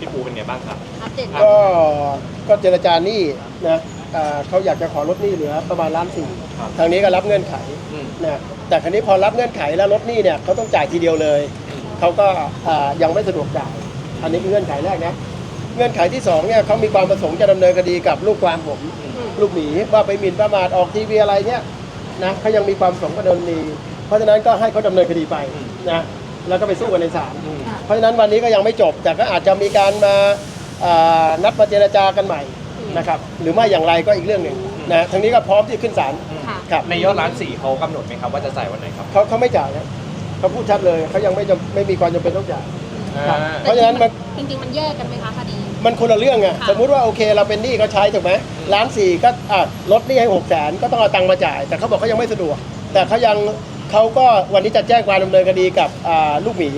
พี่ปูเป็นไงบ้างครับ อัปเดตครับก็ก็เจรจาหนี้นะอ่าเขาอยากจะขอลดหนี้เหลือประมาณล้านสี่ครับ ทางนี้ก็รับเงื่อนไขอืม นะแต่ครั้นี้พอรับเงื่อนไขแล้วลดหนี้เนี่ยเขาต้องจ่ายทีเดียวเลยเขาก็อ่ายังไม่สะดวกจ่าย อันนี้คือเงื่อนไขแรกนะเงื่อนไขที่สองเนี่ยเขามีความประสงค์จะดำเนินคดีกับลูกความผมลูกหมีว่าไปหมิ่นประมาทออกทีวีอะไรเนี่ยนะเขายังมีความประสงค์จะดำเนินคดี เพราะฉะนั้นก็ให้เขาดำเนินคดีไปนะ แล้วก็ไปสู้กันในศาลอืมเพราะฉะนั้นวันนี้ก็ยังไม่จบ แต่ก็อาจจะมีการมาอ่านัดมาเจรจากันใหม่นะครับ หรือไม่อย่างไรก็อีกเรื่องหนึ่งนะทางนี้ก็พร้อมที่จะขึ้นศาลค่ะครับในยอดล้านสี่เขากำหนดไหมครับว่าจะจ่ายวันไหนครับเขาเขาไม่จ่ายนะเขาพูดชัดเลยเขายังไม่จำไม่มีความจำเป็นต้องจ่ายครับอ่าเพราะฉะนั้นมันจริงๆมันแยกกันไหมคะคดีมันคนละเรื่องไงค่ะสมมุติว่าโอเคเราเป็นหนี้เขาใช้ถูกไหมล้านสี่ก็อะลดหนี้ให้หกแสนก็ต้องเอาตังค์มาจ่าย แต่เขาบอกเขายังไม่สะดวก แต่เขายัง เขาก็วันนี้จะแจ้งความดำเนินคดีกับอ่าลูกหมี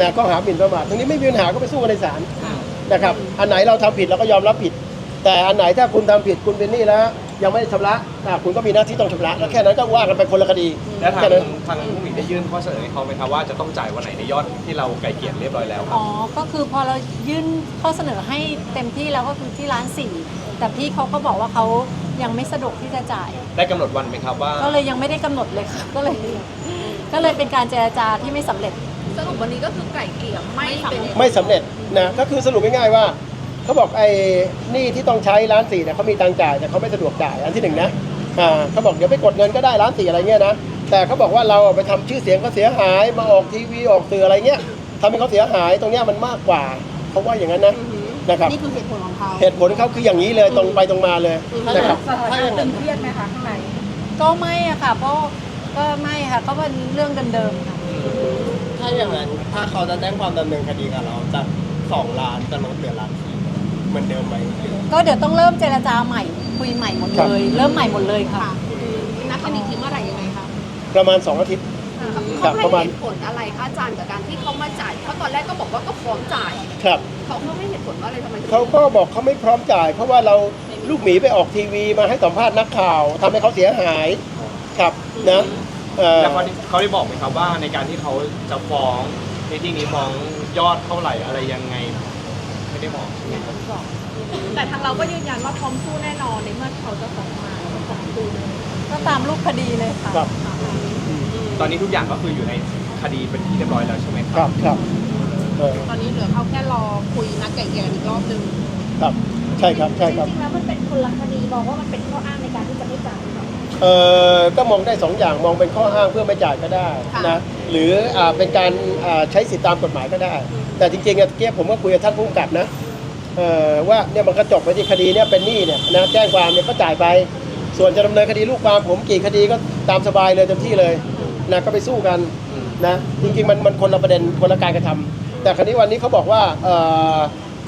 นะก็หาหมิ่นประมาทตรงนี้ไม่มีปัญหาก็ไปสู้กันในศาลนะครับอันไหนเราทำผิดเราก็ยอมรับผิด แต่อันไหนถ้าคุณทำผิดคุณเป็นหนี้แล้ว ยังไม่ได้ชำระอะคุณก็มีหน้าที่ต้องชำระแล้วแค่นั้นก็ว่ากันไปคนละคดีแล้วทางแค่นั้นทางผู้หมีได้ยื่นข้อเสนอให้เขาไหมครับว่าจะต้องจ่ายวันไหนในยอดที่เราไกลเกลี่ยเรียบร้อยแล้วครับอ๋อก็คือพอเรายื่นข้อเสนอให้เต็มที่แล้วก็คือที่ร้านสี่แต่พี่เขาก็บอกว่าเขา ยังไม่สะดวกที่จะจ่าย ได้กำหนดวันไหมครับว่าก็เลยยังไม่ได้กำหนดเลยค่ะก็เลย ก็เลยเป็นการเจรจาที่ไม่สำเร็จ สรุปวันนี้ก็คือไก่เกลี่ยไม่เป็น ไม่สำเร็จนะก็คือสรุปง่ายๆว่าเขาบอกไอ้หนี้ที่ต้องใช้ล้านสี่เนี่ยเขามีตังค์จ่ายแต่เขาไม่สะดวกจ่ายอันที่หนึ่งนะอ่าเขาบอกเดี๋ยวไปกดเงินก็ได้ล้านสี่อะไรเงี้ยนะแต่เขาบอกว่าเราไปทำชื่อเสียงเขาเสียหายมาออกทีวีออกสื่ออะไรเงี้ยทำให้เขาเสียหายตรงเนี้ยมันมากกว่าเขาว่าอย่างนั้นนะ นะครับนี่คือเหตุผลของเขาเหตุผลเขาคืออย่างนี้เลยตรงไปตรงมาเลยนะครับถ้าอย่างตึงเครียดไหมคะข้างในก็ไม่อะค่ะ เพราะก็ไม่ค่ะก็เป็นเรื่องเดิมๆค่ะถ้าอย่างนั้นถ้าเขาจะแจ้งความดำเนินคดีกับเราจากสองล้านจะลดเหลือล้านสี่เหมือนเดิมไหมก็เดี๋ยวต้องเริ่มเจรจาใหม่คุยใหม่หมดเลย เริ่มใหม่หมดเลยค่ะค่ะนักคดีคิดเมื่อไหร่ยังไงคะประมาณ2อาทิตย์ ครัเขาบประมาให้ณเหตุผลอะไรคะอาจารย์กับการที่เขามาจ่ายเพราะตอนแรกก็บอกว่าก็พร้อมจ่ายครับ เขาเขาให้เหตุผลว่าอะไรทำไมถึงเขาก็บอกเขาไม่พร้อมจ่าย เพราะว่าเราลูกหมีไปออกทีวีมาให้สัมภาษณ์นักข่าวทำให้เขาเสียหายครับนะเอ่อแล้วเขาได้เขาได้บอกไหมครับว่าในการที่เขาจะฟ้องในที่นี้ฟ้องยอดเท่าไหร่อะไรยังไง ไม่ได้บอกใช่ไหมครับแต่ทางเราก็ยืนยันว่าพร้อมสู้แน่นอนในเมื่อเขาจะฟ้องมาฟ้องคุณก็ตามรูปคดีเลยค่ะ ครับ ตอนนี้ทุกอย่างก็คืออยู่ในคดีเป็นที่เรียบร้อยแล้วใช่ไหมคครับรับครับเออตอนนี้เหลือเขาแค่รอคุยนัดไก่เกลี่ยอีกรอบนึงครับใช่ครับใช่ครับ จริงๆแล้วมันเป็นคนละคดีมองว่ามันเป็นข้ออ้างในการที่จะไม่จ่ายหรอเออก็มองได้สองอย่างมองเป็นข้ออ้างเพื่อไม่จ่ายก็ได้ค่ะนะหรืออ่าเป็นการอ่าใช้สิทธิตามกฎหมายก็ได้ แต่จริงๆอะเมื่อกี้ผมก็คุยกับท่านผู้กำกับนะเออว่าเนี่ยมันก็จบไปที่คดีเนี่ยเป็นหนี้เนี่ยนะแจ้งความเนี่ยก็จ่ายไป ส่วนจะดำเนินคดีลูกความผมกี่คดีก็ตามสบายเลยเต็มที่เลย นะก็ไปสู้กันนะจริงๆมันมันคนละประเด็นคนละการกระทำแต่ครั้นี้วันนี้เขาบอกว่าเอ่อ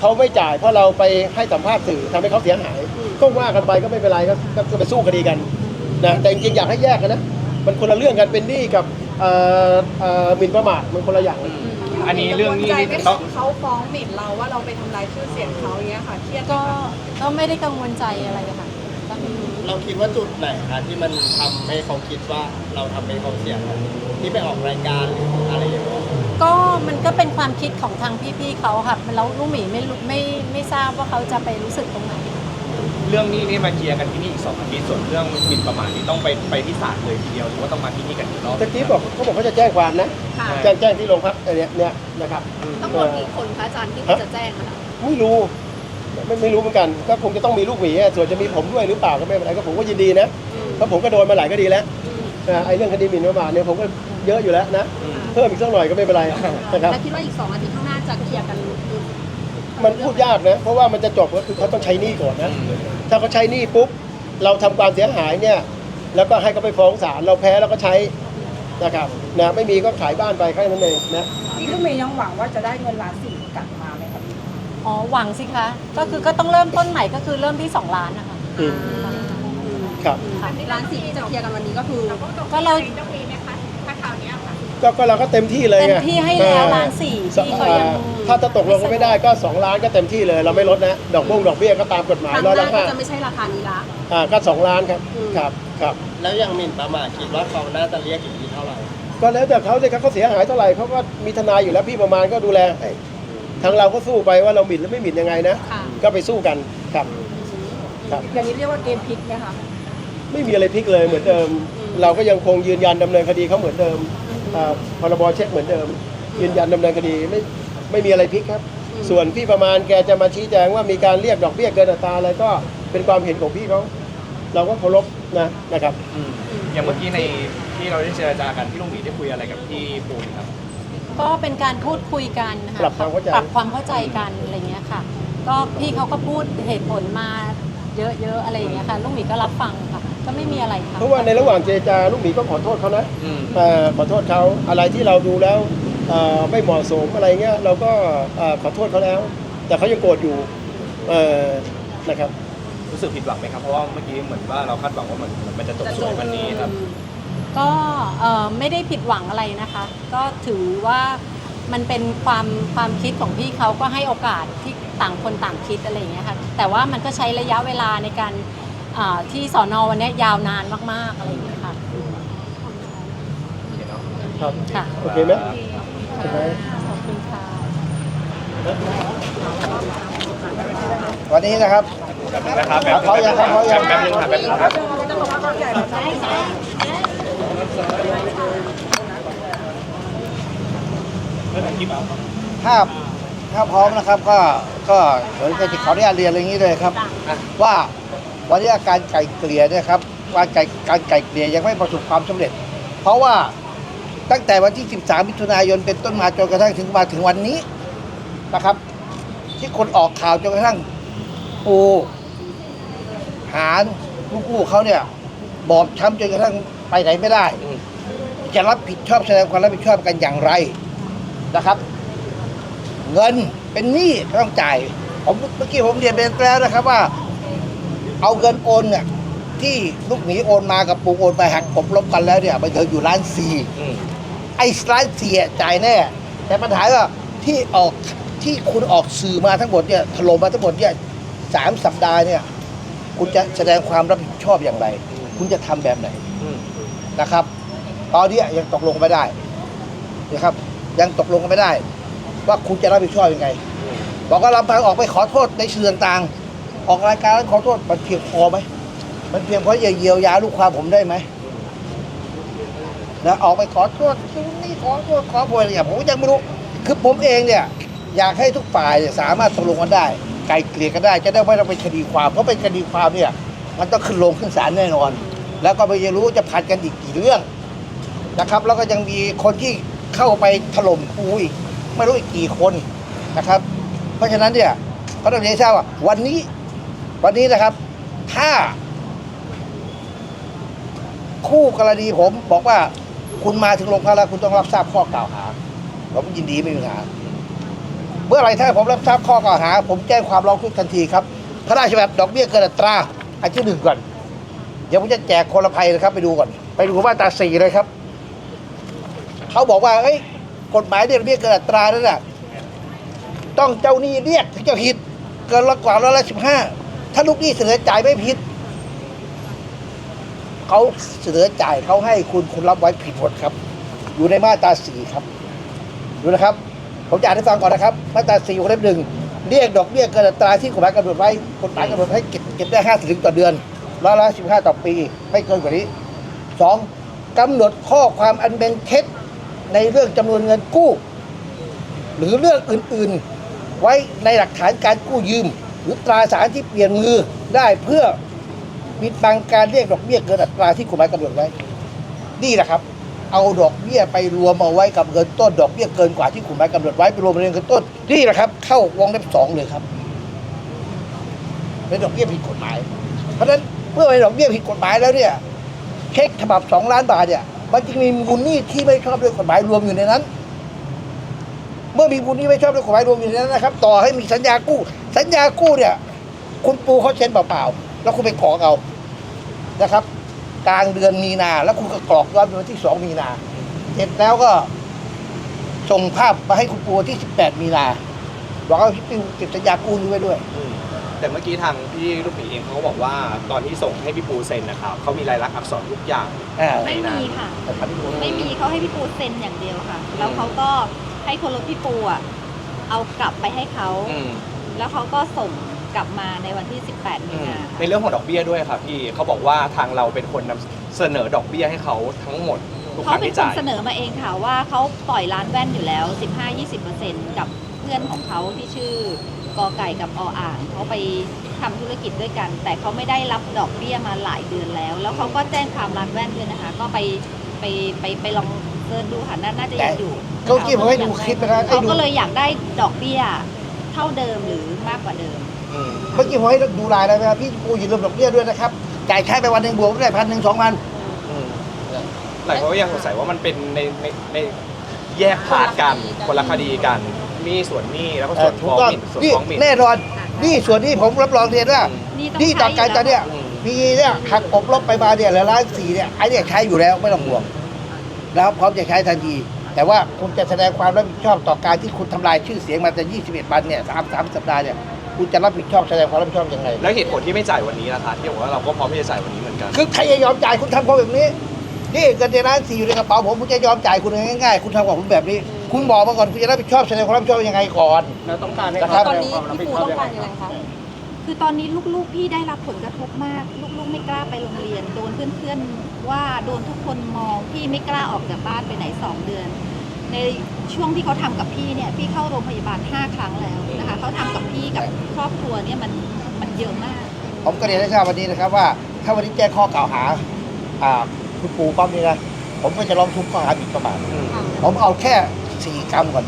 เขาไม่จ่ายเพราะเราไปให้สัมภาษณ์สื่อทำให้เขาเสียหายก็ว่ากันไปก็ไม่เป็นไรก็ก็ก็ไปสู้คดีกันนะแต่จริงๆอยากให้แยกกันนะมันคนละเรื่องกันเป็นหนี้กับเอ่อเอ่อหมิ่นประมาทมันคนละอย่างเลยอันนี้เรื่องนี้นี่ใจต้องไหมเขาฟ้องหมิ่นเราว่าเราไปทำลายชื่อเสียงเขาอย่างเงี้ยค่ะเครียดไหมก็คะก็ไม่ได้กังวลใจอะไรค่ะก็ เราคิดว่าจุดไหนคะที่มันทำให้เขาคิดว่าเราทำให้เขาเสียหายที่ไปออกรายการหรืออะไรอย่างเงี้ยก็มันก็เป็นความคิดของทางพี่ๆเขาค่ะแล้วลูกหมีไม่รู้ไม่ไม่ทราบว่าเขาจะไปรู้สึกตรงไหน เรื่องนี้นี่มาเคลียร์กันที่นี่อีกสองอาทิตย์ส่วนเรื่องหมิ่นประมาทนี่ต้องไปไปที่ศาลเลยทีเดียวหรือว่าต้องมาที่นี่กันอีกรอบ ตะกี้บอกเขาบอกเขาจะแจ้งความนะค่ะ แจ้งแจ้งที่โรงพักไอ้เนี้ยเนี่ยนะครับทั้งหมดกี่คนคะอาจารย์ที่เขาจะแจ้งอะคะไม่รู้ ไม่ไม่รู้เหมือนกัน ก็คงจะต้องมีลูกหมีอะส่วนจะมีผมด้วยหรือเปล่าก็ไม่เป็นไรก็ผมก็ยินดีนะเพราะผมก็โดนมาหลายคดีแล้วนะไอ้เรื่องคดีหมิ่นประมาทเนี่ยผมก็เยอะอยู่แล้วนะเพิ่มอีกสักหน่อยก็ไม่เป็นไรนะครับแล้วคิดว่าอีกสองอาทิตย์ข้างหน้าจะเคลียร์กันมันพูดยากนะเพราะว่ามันจะจบก็คือเขาต้องใช้หนี้ก่อนนะถ้าเขาใช้หนี้ปุ๊บเราทำความเสียหายเนี่ยแล้วก็ให้เขาไปฟ้องศาลเราแพ้เราก็ใช้นะครับนะไม่มีก็ขายบ้านไปแค่นั้นเองนะพี่ลูกเมย์ยังหวังว่าจะได้เงินล้านสี่กลับมาไหมครับ อ๋อหวังสิคะ ก็คือก็ต้องเริ่มต้นใหม่ก็คือเริ่มที่ 2 ล้านนะคะอืมครับร้านสี่ที่จะเคลียร์กันวันนี้ก็คือก็เราก็ก็เราก็เต็มที่เลยเต็ไงมที่ให้แล้วเออล้านสี่สที่เขายังอ่าถ้าจะตกลงกันไม่ได้ก็ 2 ล้านก็เต็มที่เลยเราไม่ลดนะดอกบ้งดอกเบี้ยก็ตามกฎหมายครั้งร้อยหละน้าก็ห้าจะไม่ใช่ราคานี้ละ อ่าก็สองล้านครับอืม ครับครับ แล้วอย่างหมิ่นประมาทคิดว่าเขาน่าจะเรียกอยู่ที่เท่าไหร่ ก็แล้วแต่เขาเลยครับเขาเสียหายเท่าไหร่เขาก็มีทนายอยู่แล้วพี่ประมาณก็ดูแลให้ ทางเราก็สู้ไปว่าเราหมิ่นหรือไม่หมิ่นยังไงนะ ค่ะ ก็ไปสู้กันครับครับ อย่างนี้เรียกว่าเกมพลิกไหมคะ ไม่มีอะไรพลิกเลยเหมือนเดิม เราก็ยังคงยืนยันดำเนินคดีเขาเหมือนเดิมอ่าพรบเช็คเหมือนเดิม ยืนยันดำเนินคดีไม่ไม่มีอะไรพลิกครับส่วนพี่ประมาณแกจะมาชี้แจงว่ามีการเรียกดอกเบี้ยเกินอัตราอะไรก็เป็นความเห็นของพี่เขาเราก็เคารพนะนะครับอืมอย่างเมื่อกี้ในที่เราได้เจรจากันพี่ลุงหมีได้คุยอะไรกับพี่ปูนครับ ก็เป็นการพูดคุยกันนะะปรับความเข้าใจ ปรับความเข้าใจกันอะไรเงี้ยค่ะ ก็พี่เขาก็พูดเหตุผลมาเยอะๆอะไรอย่างเงี้ยค่ะ ลูกหมีก็รับฟังค่ะ ก็ไม่มีอะไรค่ะเพราะว่าในระหว่างเจรจาลูกหมีก็ขอโทษเขานะอืม เอ่อขอโทษเขาอะไรที่เราดูแล้วเอ่อไม่เหมาะสมอะไรเงี้ยเราก็เอ่อขอโทษเขาแล้ว แต่เขายังโกรธอยู่เอ่อนะครับ รู้สึกผิดหวังไหมครับ เพราะว่าเมื่อกี้เหมือนว่าเราคาดหวังว่ามันมันจะจบสวยวันนี้ครับก็เอ่อไม่ได้ผิดหวังอะไรนะคะ ก็ถือว่ามันเป็นความความคิดของพี่เขาก็ให้โอกาสที่ต่างคนต่างคิดอะไรอย่างเงี้ยค่ะแต่ว่ามันก็ใช้ระยะเวลาในการเอ่อที่สอนอวันเนี้ยยาวนานมากๆอะไรอย่างเงี้ยค่ะครับค่ะโอเคไหมโอเคไหมขอบคุณค่ะวันนี้นะครับนะครับแบบเขายังเขายังแป๊บนึงครับแป๊บนึงครับ ถ้าถ้าพร้อมนะครับก็ก็เดี๋ยวจะขออนุญาตเรียนอะไรอย่างนี้เลยครับ ว่าวันนี้การไก่เกลี่ยเนี่ยครับว่าไก่การไก่เกลี่ยยังไม่ประสบความสำเร็จ เพราะว่าตั้งแต่วันที่ 13 มิถุนายนเป็นต้นมาจนกระทั่งถึงมาถึงวันนี้นะครับ ที่คนออกข่าวจนกระทั่งปูหารลูกๆเขาเนี่ยบอบช้ำจนกระทั่ง ไปไหนไม่ได้จะรับผิดชอบแสดงความรับผิดชอบกันอย่างไรนะครับ เงินเป็นหนี้ก็ต้องจ่าย ผมเมื่อกี้ผมเรียนไปแล้วนะครับว่า เอาเงินโอนเนี่ยที่ลูกหมีโอนมากับปูโอนไปหักกบลบกันแล้วเนี่ยมันเกิดอยู่ล้านสี่ อืม ไอ้ล้านสี่อะจ่ายแน่ แต่ปัญหาว่าที่ออกที่คุณออกสื่อมาทั้งหมดเนี่ยถล่มมาทั้งหมดเนี่ยสามสัปดาห์เนี่ย คุณจะแสดงความรับผิดชอบอย่างไร คุณจะทำแบบไหนอืม นะครับ ตอนนี้ยังตกลงไม่ได้นะครับ ยังตกลงกันไม่ได้ ว่าคุณจะรับผิดชอบยังไง บอกว่าลำพังออกไปขอโทษในสื่อต่างๆ ออกรายการแล้วขอโทษมันเพียงพอไหมมันเพียงพอจะเยียวยาลูกความผมได้ไหมนะออกไปขอโทษนู่นนี่ขอโทษขอโพยอะไรอย่างผมก็ยังไม่รู้ คือผมเองเนี่ยอยากให้ทุกฝ่ายเนี่ยสามารถตกลงกันได้ ไกลเกลี่ยกันได้ จะได้ไม่ต้องเป็นคดีความ เพราะเป็นคดีความเนี่ย มันต้องขึ้นลงขึ้นศาลแน่นอน แล้วก็ไม่รู้จะผัดกันอีกกี่เรื่องนะครับ แล้วก็ยังมีคนที่เข้าไปถล่มกูอีกไม่รู้อีกกี่คนนะครับ เพราะฉะนั้นเนี่ยก็ต้องเรียนทราบว่าวันนี้วันนี้นะครับ ถ้า คู่กรณีผมบอกว่าคุณมาถึงโรงพักแล้วคุณต้องรับทราบข้อกล่าวหาผมยินดีไม่มีปัญหาเมื่อไหรถ้าผมรับทราบข้อกล่าวหา ผมแจ้งความร้องทุกข์ทันทีครับพระราชบัญญัติดอกเบี้ยเกินอัตราอันที่หนึ่งก่อน ดี๋ยวผมจะแจกคนละภัยนะครับ ไปดูก่อน ไปดูมาตราสี่เลยครับ เขาบอกว่าเอ้ยกฎหมายเรียกเบี้ยเกินอัตรานั่นน่ะต้องเจ้าหนี้เรียกถึงจะผิด เกินละกว่าร้อยละสิบห้าถ้าลูกหนี้เสนอจ่ายไม่ผิดเขาเสนอจ่ายเขาให้คุณคุณรับไว้ผิดหมดครับ อยู่ในมาตราสี่ครับ ดูนะครับ ผมจะอ่านให้ฟังก่อนนะครับ มาตราสี่วงเล็บหนึ่งเรียกดอกเบี้ยเกินอัตราที่กฎหมายกำหนดไว้กฎหมายกำหนดให้เก็บเก็บได้ห้าสิบถึงต่อเดือน ร้อยละสิบห้าต่อปี ไม่เกินกว่านี้สองกำหนดข้อความอันเป็นเท็จในเรื่องจำนวนเงินกู้ หรือเรื่องอื่นๆ ไว้ในหลักฐานการกู้ยืม หรือตราสารที่เปลี่ยนมือได้เพื่อปิดบังการเรียกดอกเบี้ยเกินอัตราที่กฎหมายกำหนดไว้ นี่แหละครับ เอาดอกเบี้ยไปรวมเอาไว้กับเงินต้นดอกเบี้ยเกินกว่าที่กฎหมายกำหนดไว้ไปรวมในเงินต้นนี่แหละครับ เข้าวงเล็บสองเลยครับเป็นดอกเบี้ยผิดกฎหมาย เพราะฉะนั้น เมื่อเป็นดอกเบี้ยผิดกฎหมายแล้วเนี่ยเช็คฉบับสองล้านบาทเนี่ยมันจึงมีมูลหนี้ที่ไม่ชอบด้วยกฎหมายรวมอยู่ในนั้น เมื่อมีมูลหนี้ไม่ชอบด้วยกฎหมายรวมอยู่ในนั้นนะครับ ต่อให้มีสัญญากู้ สัญญากู้เนี่ย คุณปูเขาเซ็นเปล่าๆแล้วคุณไปขอเอานะครับ กลางเดือนมีนา แล้วคุณก็กรอกย้อนเป็นวันที่สองมีนาเสร็จแล้วก็ส่งภาพมาให้คุณปูที่สิบแปดมีนาบอกว่าพี่ปูเก็บสัญญากู้นี้ไว้ด้วย แต่เมื่อกี้ทางพี่ลูกหมีเองเขาก็บอกว่าตอนที่ส่งให้พี่ปูเซ็นนะครับเขามีลายลักษณ์อักษรทุกอย่างอ่าไม่มีค่ะ แต่พันธุ์ปูไม่มีเขาให้พี่ปูเซ็นอย่างเดียวค่ะ แล้วเขาก็ให้คนรถพี่ปูอะเอากลับไปให้เขาอืมแล้วเขาก็ส่งกลับมาในวันที่ 18 มีนาในเรื่องของดอกเบี้ยด้วยครับพี่เขาบอกว่าทางเราเป็นคนนำเสนอดอกเบี้ยให้เขาทั้งหมดทุกคเขารั้งเป็นที่คนจ่าย เสนอมาเองค่ะว่าเขาปล่อยร้านแว่นอยู่แล้ว 15-20%กับเพื่อนของเขาที่ชื่อ กอไก่กับออ่างเขาไปทำธุรกิจด้วยกัน แต่เขาไม่ได้รับดอกเบี้ยมาหลายเดือนแล้ว แล้วเขาก็แจ้งความร้านแว่นด้วยนะคะ ก็ไปไปไปไปลองเสิร์ชดูค่ะน่าน่าจะยังอยู่เขากี้ผมให้ดูคลิปนะครับให้เขาดูก็เลยอยากได้ดอกเบี้ยเท่าเดิมหรือมากกว่าเดิมอืมเมื่อกี้ผมให้ดูรายแล้วนะครับพี่ปูอย่าลืมดอกเบี้ยด้วยนะครับจ่ายแค่ไปวันหนึ่งบวกได้พันหนึ่งสองพันอืมหลายคนก็ยังสงสัยว่ามันเป็นในในในแยกพาร์ทกันคนละคดีกัน มีส่วนหนี้แล้วก็เอ่ส่อวนถูฟ้กองต้องหมิ่นส่วนนี่ฟ้องหมิ่น แน่นอนนี่ส่วนนี้ผมรับรองเรียนว่านี่ต้องนี่ต่อการจะเนี่ยอืม มีเนี่ยหักกบลบไปมาเนี่ยเหลือล้านสี่เนี่ยไอ้เนี่ยใช้อยู่แล้วไม่ต้องห่วงแล้วพร้อมจะใช้ทันทีแต่ว่าคุณจะแสดงความรับผิดชอบต่อการที่คุณทำลายชื่อเสียงมาแต่21วันเนี่ยสามสามสัปดาห์เนี่ยคุณจะรับผิดชอบแสดงความรับผิดชอบยังไงแล้วเหตุผลที่ไม่จ่ายวันนี้นะคะที่บอกว่าเราก็พร้อมที่จะจ่ายวันนี้เหมือนกัน คือใครจะยอมจ่ายคุณทำผมแบบนี้ นี่เงินในร้านสี่อยู่ในกระเป๋าผมคุณจะยอมจ่ายคุณง่ายๆ คุณทำกับผมแบบนี้ คุณบอกมาก่อนคุณจะรับผิดชอบแสดงความรับผิดชอบยังไงก่อน เราต้องการให้นะครับเขาตอนแสดงนี้ความรับพี่ผิดปูชอบต้องยังการไงยังไงคะคือตอนนี้ลูกๆพี่ได้รับผลกระทบมาก ลูกๆไม่กล้าไปโรงเรียน โดนเพื่อนๆว่าโดนทุกคนมองพี่ไม่กล้าออกจากบ้านไปไหน2เดือน ในช่วงที่เขาทำกับพี่เนี่ยพี่เข้าโรงพยาบาล5ครั้งแล้วนะคะเขาทำกับพี่กับครอบครัวเนี่ยมันมันเยอะมาก ผมก็เรียนให้ทราบวันนี้นะครับว่า ถ้าวันนี้แจ้งข้อกล่าวหาอ่า คุณปู่ป้อมนี่นะผมก็จะร้องทุกข์ข้อหาหมิ่นประมาทผมเอาแค่สี่กรรมก่อน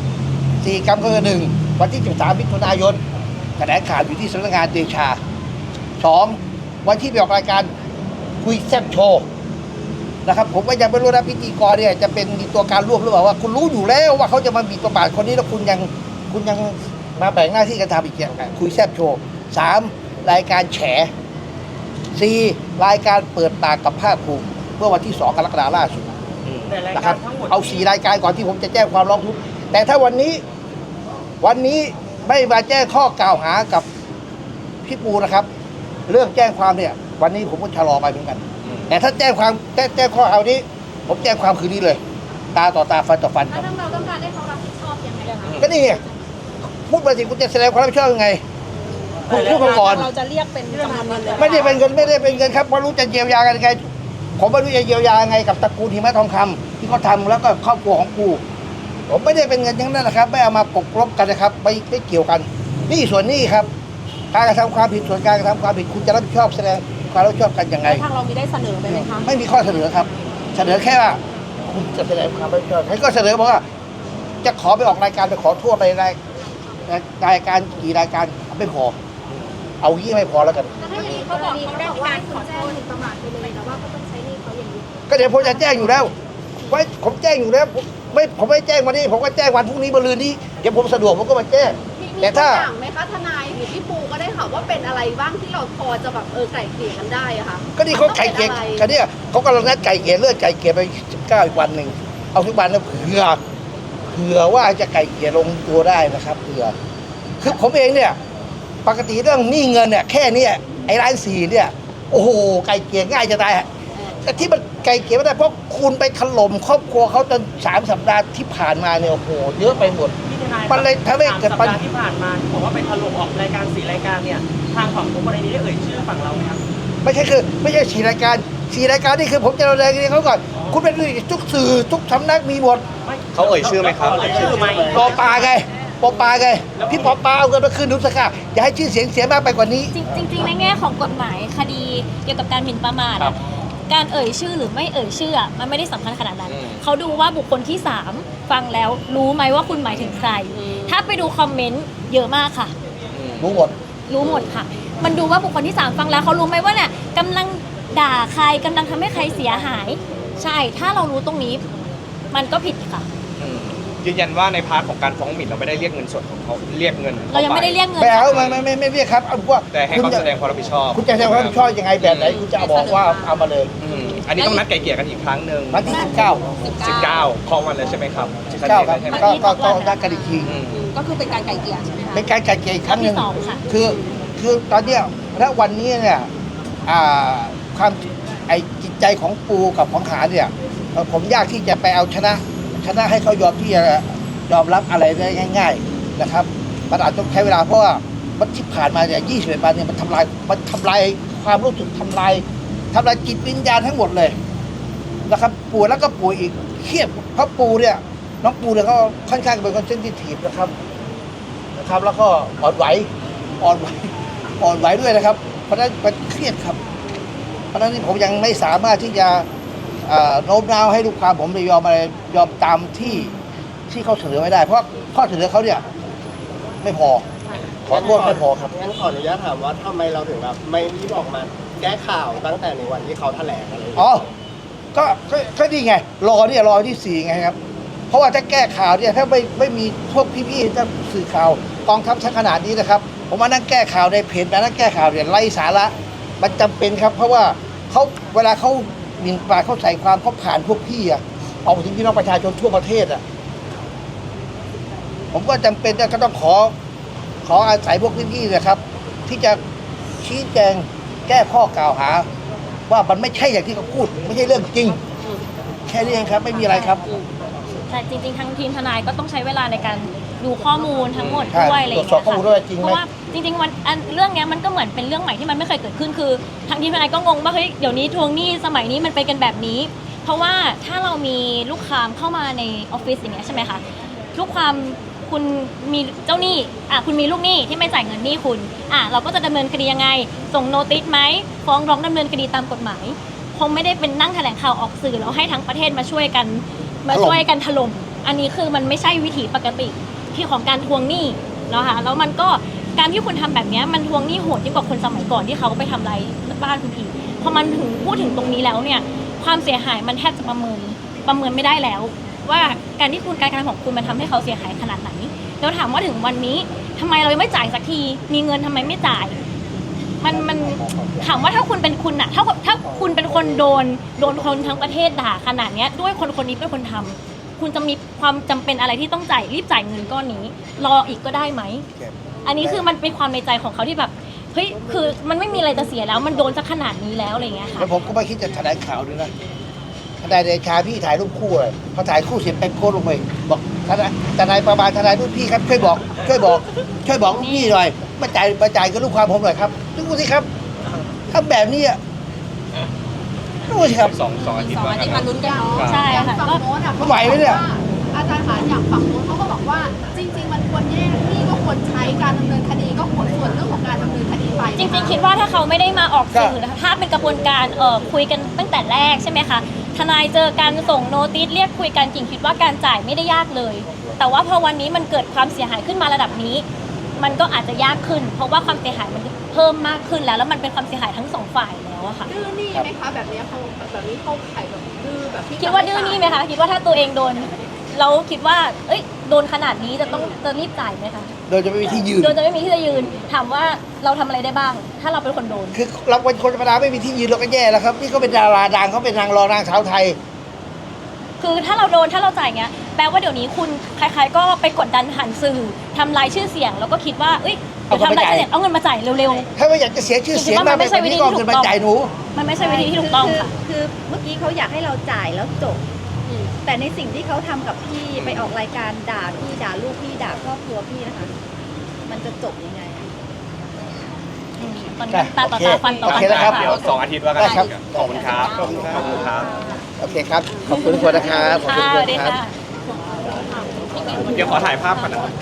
สี่กรรมก็คือหนึ่งวันที่ 13มิถุนายนแถลงข่าวอยู่ที่สำนักงานเดชาสองวันที่ไปออกรายการคุยแซ่บโชว์นะครับผมก็ยังไม่รู้นะพิธีกรเนี่ยจะเป็นมีตัวการร่วมหรือเปล่าว่า คุณรู้อยู่แล้วว่าเขาจะมาบีบประมาทคนนี้แล้วคุณยังคุณยังมาแบ่งหน้าที่กันทำอีกอย่างอะคุยแซ่บโชว์สามรายการแฉสี่รายการเปิดปากกับภาคภูมิ เมื่อวันที่สองกรกฎาคมล่าสุดนะครับเอาสี่รายการก่อนที่ผมจะแจ้งความร้องทุกข์แต่ถ้าวันนี้วันนี้ไม่มาแจ้งข้อกล่าวหากับพี่ปูนะครับ เรื่องแจ้งความเนี่ย วันนี้ผมก็ชะลอไปเหมือนกัน แต่ถ้าแจ้งความแจ้งแจ้งข้อเอานี้ ผมแจ้งความคืนนี้เลย ตาต่อตาฟันต่อฟันครับแล้วเราต้องการให้เขารับผิดชอบยังไงคะก็นี่ไงพูดมาสิคุณจะแสดงความรับผิดชอบยังไงคุณพูดมาก่อน เราจะเรียกเป็นจำนวนเงินเลยหไม่ได้เป็นเงินไม่ได้เป็นเงินครับเพราะรู้จะเยียวยากันยังไง ผมไม่รู้จะเยียวยายังไงกับตระกูลหิมะทองคำที่เขาทำแล้วก็ครอบครัวของกูผมไม่ได้เป็นเงินทั้งนั้นนะครับไม่เอามากบลบกันนะครับไม่ไม่เกี่ยวกัน นี่ส่วนนี้ครับ การกระทำความผิดส่วนการกระทำความผิดคุณจะรับผิดชอบแสดงความรับผิดชอบกันยังไงแล้วทางเรามีได้เสนอไปไหมคะไม่มีข้อเสนอครับ เสนอแค่ว่าคุณจะแสดงความรับผิดชอบให้ก็เสนอบอกว่า จะขอไปออกรายการไปขอโทษในรายรายการกี่รายการไม่พอเอายี่ไม่พอแล้วกันถ้าอย่างนี้เขาบอกเขาได้การขอโทษประมาทไปเลยนะว่าก็ต้องใช้ ก็เดี๋ยวผมจะแจ้งอยู่แล้วไว้ผมแจ้งอยู่แล้วผมไม่ผมไม่แจ้งวันนี้ ผมก็แจ้งวันพรุ่งนี้มะรืนนี้เดี๋ยวผมสะดวกผมก็มาแจ้ง มีแต่ถ้าตัวอย่างไหมคะทนายหรือพี่ปูก็ได้ค่ะว่าเป็นอะไรบ้างที่เราพอจะแบบเออไก่เกลี่ยกันได้อะค่ะก็นี่เขาไก่เกลี่ยมันต้องป็นอะไรกันเนี่ยเขากำลังนัดไก่เกลี่ยเลื่อนไก่เกลี่ยไป19อีกวันหนึ่งเอาทุกวันนะเผื่อเผื่อว่าจะไก่เกลี่ยลงตัวได้นะครับเผื่อคือผมเองเนี่ย ปกติเรื่องหนี้เงินเนี่ยแค่เนี้ไอ้ร้านสี่เนี่ยโอ้โหไก่เกลี่ยง่ายจะตายอะ แต่ที่มันไก่เกลี่ยไม่ได้เพราะคุณไปถล่มครอบครัวเขาจนสามสัปดาห์ที่ผ่านมาเนี่ยโอ้โหเยอะไปหมดพี่ทนายมันเลยทำให้เกิดสามปัสัญปดาห์ที่ผ่านมาที่บอกว่าไปถล่มออกรายการสี่รายการเนี่ยทางฝั่งคู่กรณีได้เอ่ยชื่อฝั่งเราไหมครับ ไม่ใช่คือไม่ใช่สี่รายการสี่รายการนี่คือผมจะดำเนินคดีเขาก่อน คุณเป็นทุกสื่อทุกสำนักมีหมดเขาเอ่ยชื่อไหมครับ เอ่ยชื่อไหมปอปลาไงปอปลาไงพี่ปอปลาเอาเงินมาคืนนุสกาอย่าให้ชื่อเสียงเสียมากไปกว่านี้ จริงจริงๆในแง่ของกฎหมายคดีเกี่ยวกับการหมิ่นประมาทครัอะบ การเอ่ยชื่อหรือไม่เอ่ยชื่ออะมันไม่ได้สำคัญขนาดนั้น อืม เขาดูว่าบุคคลที่ 3 ฟังแล้วรู้ไหมว่าคุณหมายถึงใคร ถ้าไปดูคอมเมนต์เยอะมากค่ะ รู้หมด รู้หมดค่ะ มันดูว่าบุคคลที่ 3 ฟังแล้วเขารู้ไหมว่าเนี่ยกำลังด่าใครกำลังทำให้ใครเสียหาย ใช่ ถ้าเรารู้ตรงนี้ มันก็ผิดค่ะอืม ยืนยันว่าในพาร์ทของการฟ้องหมิ่นเราไม่ได้เรียกเงินสดของเขาเรียกเงินขเรายังไม่ได้เรียกเงินไม่เอาค่ะไม่ไม่ไม่ไม่เรียกครับเอาว่าแต่ให้คุณเขาจะแสดงความรับผิดชอบคุณจะแสดงความรับผิดชอบยังไงแบบไหนคุณจะเอาบอกว่าเอามาเลยอืมอันนี้ต้องนัดไก่เกลี่ยกันอีกครั้งหนึ่งวันที่19 19คลองวันเลยใช่ไหมครับ19ครับใช่ไหมก็ก็ก็นัดกันอีกทีอืมก็คือเป็นการไก่เกลี่ยใช่ไหมคะเป็นการไก่เกลี่ยอีกครั้งหนึ่งรอบที่สองค่ะคือคือตอนเนี้ยณวันนี้เนี่ยอ่าความไอจิตใจของปูกับของหาเนี่ยเอ่อผมยากที่จะไปเอาชนะ ชนะให้เขายอมที่จะยอมรับอะไรได้ง่าย ๆนะครับมันอาจต้องใช้เวลาเพราะว่ามันที่ผ่านมาเนี่ย21วันเนี่ยมันทำลายมันทำลายความรู้สึกทำลายทำลายจิตวิญญาณทั้งหมดเลยนะครับป่วยแล้วก็ป่วยอีกเครียดเพราะปูเนี่ยน้องปูเนี่ยเขาค่อนข้างเป็นคนเซนซิทีฟนะครับนะครับ แล้วก็อ่อนไหวอ่อนไหวอ่อนไหวด้วยนะครับ เพราะฉะนั้นมันเครียดครับ เพราะฉะนั้นผมยังไม่สามารถที่จะ โน้มน้าวให้ลูกความผมยอมอะไรยอมตามที่ที่เขาเสนอไม่ได้ เพราะข้อเสนอเขาเนี่ย ไม่พอขอโทษไม่พอครับงั้นขออนุญาตถามว่าทำไมเราถึงแบบไม่รีบออกมาแก้ข่าวตั้งแต่ในวันที่เขาแถลงอะไรอย่างเงี้ยอ๋อก็ก็ก็นี่ไง รอเนี่ยรอที่สี่ไงครับ เพราะว่าถ้าแก้ข่าวเนี่ยถ้าไม่ไม่มีพวกพี่ๆถ้าสื่อข่าวกองทัพชั้นขนาดนี้นะครับ ผมมานั่งแก้ข่าวในเพจมานั่งแก้ข่าวเนี่ยไร้สาระมันจำเป็นครับ เพราะว่าเขาเวลาเขาห มิ่นประมาทเขาใส่ความเขาผ่านพวกพี่อะออกไปถึงพี่น้องประชาชนทั่วประเทศอะผมก็จำเป็นจะก็ต้องขอ ขออาศัยพวกพี่ๆนะครับ ที่จะชี้แจงแก้ข้อกล่าวหา ว่ามันไม่ใช่อย่างที่เขาพูด ไม่ใช่เรื่องจริง แค่นี้เองครับ ไม่มีอะไรครับแต่จริงๆ ทั้งทีมทนายก็ต้องใช้เวลาในการดูข้อมูลทั้งหมดใช่ด้วยอะไรอย่างตรวจสอบเงี้ยข้อมูลด้วยจริงไหมเพราะว่า จริงๆวันอันเรื่องเนี้ยมันก็เหมือนเป็นเรื่องใหม่ที่มันไม่เคยเกิดขึ้นคือทางทีมทนายก็งงว่าเฮ้ยเดี๋ยวนี้ทวงหนี้สมัยนี้มันเป็นกันแบบนี้ เพราะว่าถ้าเรามีลูกความเข้ามาในออฟฟิศอย่างเงี้ยใช่ไหมคะลูกความคุณมีเจ้าหนี้อะคุณมีลูกหนี้ที่ไม่จ่ายเงินหนี้คุณอะเราก็จะดำเนินคดียังไง ส่งโนติสไหมฟ้องร้องดำเนินคดีตามกฎหมายคงไม่ได้เป็นนั่งแถลงข่าวออกสื่อแล้วให้ทั้งประเทศมาช่วยกันมาช่วยกันถล่มอันนี้คือมันไม่ใช่วิถีปกติที่ของการทวงหนี้นะคะแล้วมันก็ การที่คุณทำแบบนี้มันทวงหนี้โหดยิ่งกว่าคนสมัยก่อนที่เขาไปทำลายบ้านคุณอีกพอมันถึงพูดถึงตรงนี้แล้วเนี่ย ความเสียหายมันแทบจะประเมินประเมินไม่ได้แล้ว ว่าการที่คุณการกระทำของคุณมันทำให้เขาเสียหายขนาดไหนแล้วถามว่าถึงวันนี้ทำไมเรายังไม่จ่ายสักที มีเงินทำไมไม่จ่าย มันมันถามว่าถ้าคุณเป็นคุณอะถ้าถ้าคุณเป็นคนโดนโดนคนทั้งประเทศด่าขนาดเนี้ยด้วยคนคนนี้เป็นคนทำคุณจะมีความจำเป็นอะไรที่ต้องจ่ายรีบจ่ายเงินก้อนนี้ รออีกก็ได้ไหม อันนี้คือมันเป็นความในใจของเขาที่แบบเฮ้ยคือมันไม่มีอะไรจะเสียแล้ว มันโดนจะขนาดนี้แล้วอะไรอย่างเงี้ยค่ะแล้วผมก็ไม่คิดจะแถลงข่าวด้วยนะทนายเดชาพี่ถ่ายรูปคู่เลยพอถ่ายคู่เสร็จไปโพสต์ลงไปบอกทนายทนายประมาณทนายรุ่นพี่ครับช่วยบอก ช่วยบอก ช่วยบอกลูกพี่หน่อยมาจ่ายมาจ่ายกับลูกความผมหน่อยครับดูสิครับทำแบบนี้อะดูสิครับสองสองอาทิตย์ว่ากันใช่ค่ะฝั่งก็โน้นอะไหวไหมเนี่ย อาจารย์คะอย่างฝั่งโน้นเขาก็บอกว่า จริง ๆ มันควรแยกที่ก็ควรใช้การดำเนินคดีก็ควรส่วนเรื่องของการดำเนินคดีไปจริงๆ คิดว่าถ้าเขาไม่ได้มาออกสื่อนะคะถ้าเป็นกระบวนการเอ่อคุยกันตั้งแต่แรกใช่ไหมคะทนายเจอกันส่งโนติสเรียกคุยกันกิ่งคิดว่าการจ่ายไม่ได้ยากเลย แต่ว่าพอวันนี้มันเกิดความเสียหายขึ้นมาระดับนี้ มันก็อาจจะยากขึ้น เพราะว่าความเสียหายมันเพิ่มมากขึ้นแล้ว แล้วมันเป็นความเสียหายทั้งสองฝ่ายแล้วอะค่ะดื้อนี่ไหมคะแบบเนี้ยเขาแบบนี้เข้าข่ายแบบดื้อแบบที่คิดว่าดื้อนี่ไหมคะคิดว่าถ้าตัวเองโดน เราคิดว่า เอ้ยโดนขนาดนี้จะต้องจะรีบจ่ายไหมคะโดยจะไม่มีที่ยืน โดนจะไม่มีที่จะยืน ถามว่าเราทำอะไรได้บ้าง ถ้าเราเป็นคนโดน คือเราเป็นคนธรรมดาไม่มีที่ยืนเราก็แย่แล้วครับ นี่ก็เป็นดาราดังเขาเป็นนางรองนางสาวไทย คือถ้าเราโดนถ้าเราจ่ายเงี้ยแปลว่าเดี๋ยวนี้คุณใครๆก็ไปกดดันผ่านสื่อทำลายชื่อเสียง แล้วก็คิดว่าเอ้ยเดี๋ยวทำลายชื่อเสียงเอาเงินมาจ่ายเร็ว ถ้าไม่อยากจะเสียชื่อเสียงมากไปกว่านี้ก็เอาเงินมาจ่ายหนู ๆ มันไม่ใช่วิธีที่ถูกต้องค่ะ คือเมื่อกี้เขาอยากให้เราจ่ายแล้วจบ แต่ในสิ่งที่เขาทำกับพี่ไปออกรายการด่าพี่ด่าลูกพี่ด่าครอบครัวพี่นะคะ มันจะจบยังไงอะตอนนี้ตาต่อตาฟันต่อโอฟันเคนะครับ เดี๋ยวสองอาทิตย์ว่ากันได้ครับ ขอบคุณครับ ขอบคุณครับ โอเคครับ ขอบคุณทุกคนนะครับ ขอบคุณค่ะทุกสควันสดีครับ ค่ะ เดี๋ยวขอถ่ายภาพก่อนนะครับ